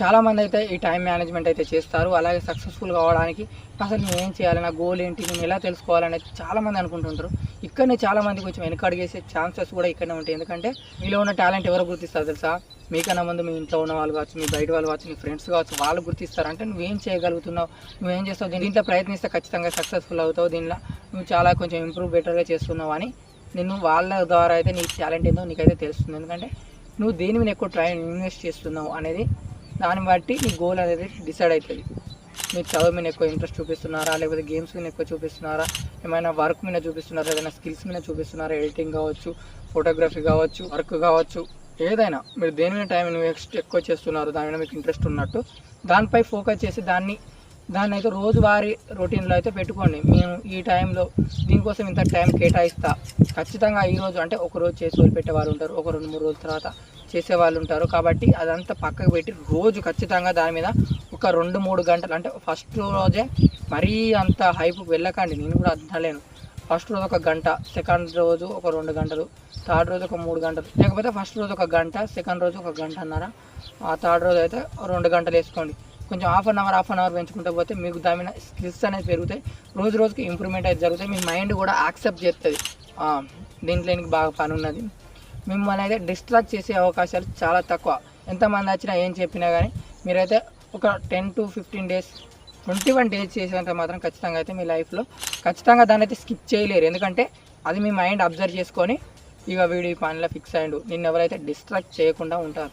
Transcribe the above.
చాలామంది అయితే ఈ టైం మేనేజ్మెంట్ అయితే చేస్తారు. అలాగే సక్సెస్ఫుల్ కావడానికి అసలు నేను ఏం చేయాలి నా గోల్ ఏంటి నేను ఎలా తెలుసుకోవాలని చాలామంది అనుకుంటుంటారు. ఇక్కడనే చాలామంది కొంచెం వెనకడిగేసే ఛాన్సెస్ కూడా ఇక్కడనే ఉంటాయి. ఎందుకంటే మీలో ఉన్న టాలెంట్ ఎవరు గుర్తిస్తారు తెలుసా? మీకన్నా ముందు మీ ఇంట్లో ఉన్న వాళ్ళు కావచ్చు మీ బయట వాళ్ళు కావచ్చు మీ ఫ్రెండ్స్ కావచ్చు వాళ్ళు గుర్తిస్తారు. అంటే నువ్వేం చేయగలుగుతున్నావు నువ్వేం చేస్తావు దీంట్లో ప్రయత్నిస్తే ఖచ్చితంగా సక్సెస్ఫుల్ అవుతావు దీనిలో నువ్వు చాలా కొంచెం ఇంప్రూవ్ బెటర్గా చేస్తున్నావు అని నిన్ను వాళ్ళ ద్వారా అయితే నీ టాలెంట్ ఏందో నీకైతే తెలుస్తుంది. ఎందుకంటే నువ్వు దేని మీద ఎక్కువ ట్రై ఇన్వెస్ట్ చేస్తున్నావు అనేది దాన్ని బట్టి నీ గోల్ అనేది డిసైడ్ అవుతుంది. మీరు చదువు మీద ఎక్కువ ఇంట్రెస్ట్ చూపిస్తున్నారా? లేకపోతే గేమ్స్ మీద ఎక్కువ చూపిస్తున్నారా? ఏమైనా వర్క్ మీద చూపిస్తున్నారా? ఏదైనా స్కిల్స్ మీద చూపిస్తున్నారా? ఎడిటింగ్ కావచ్చు ఫోటోగ్రఫీ కావచ్చు వర్క్ కావచ్చు ఏదైనా. మీరు దేని మీద టైం ఇన్వెస్ట్ ఎక్కువ చేస్తున్నారు? దాని మీద మీకు ఇంట్రెస్ట్ ఉన్నట్టు. దానిపై ఫోకస్ చేసి దాన్ని దాన్ని అయితే రోజువారీ రొటీన్లో అయితే పెట్టుకోండి. మేము ఈ టైంలో దీనికోసం ఇంత టైం కేటాయిస్తా. ఖచ్చితంగా ఈ రోజు అంటే ఒక రోజు చేసి వదిలిపెట్టే వాళ్ళు ఉంటారు. ఒక రెండు మూడు రోజుల తర్వాత చేసే వాళ్ళు ఉంటారు. కాబట్టి అదంతా పక్కకు పెట్టి రోజు ఖచ్చితంగా దాని మీద ఒక రెండు మూడు గంటలు అంటే ఫస్ట్ రోజే మరీ అంత హైప్ వెళ్ళకండి. నేను కూడా అంటలేను. ఫస్ట్ రోజు ఒక గంట సెకండ్ రోజు ఒక రెండు గంటలు థర్డ్ రోజు ఒక మూడు గంటలు. లేకపోతే ఫస్ట్ రోజు ఒక గంట సెకండ్ రోజు ఒక గంట అన్నారా? ఆ థర్డ్ రోజు అయితే రెండు గంటలు వేసుకోండి. కొంచెం half an hour half an hour పెంచుకుంటూ పోతే మీకు దాని మీద స్కిల్స్ అనేది పెరుగుతాయి. రోజు రోజుకి ఇంప్రూవ్మెంట్ అయితే జరుగుతాయి. మీ మైండ్ కూడా యాక్సెప్ట్ చేస్తుంది. దీంట్లో నీకు బాగా పని ఉన్నది. మిమ్మల్ని అయితే డిస్ట్రాక్ట్ చేసే అవకాశాలు చాలా తక్కువ. ఎంతమంది వచ్చినా ఏం చెప్పినా కానీ మీరైతే ఒక ten to fifteen days twenty one days చేసేంత మాత్రం ఖచ్చితంగా అయితే మీ లైఫ్లో ఖచ్చితంగా దాన్ని అయితే స్కిప్ చేయలేరు. ఎందుకంటే అది మీ మైండ్ అబ్జర్వ్ చేసుకొని ఇక వీడి పనిలో ఫిక్స్ అయ్యిండు. నిన్ను ఎవరైతే డిస్ట్రాక్ట్ చేయకుండా ఉంటారు?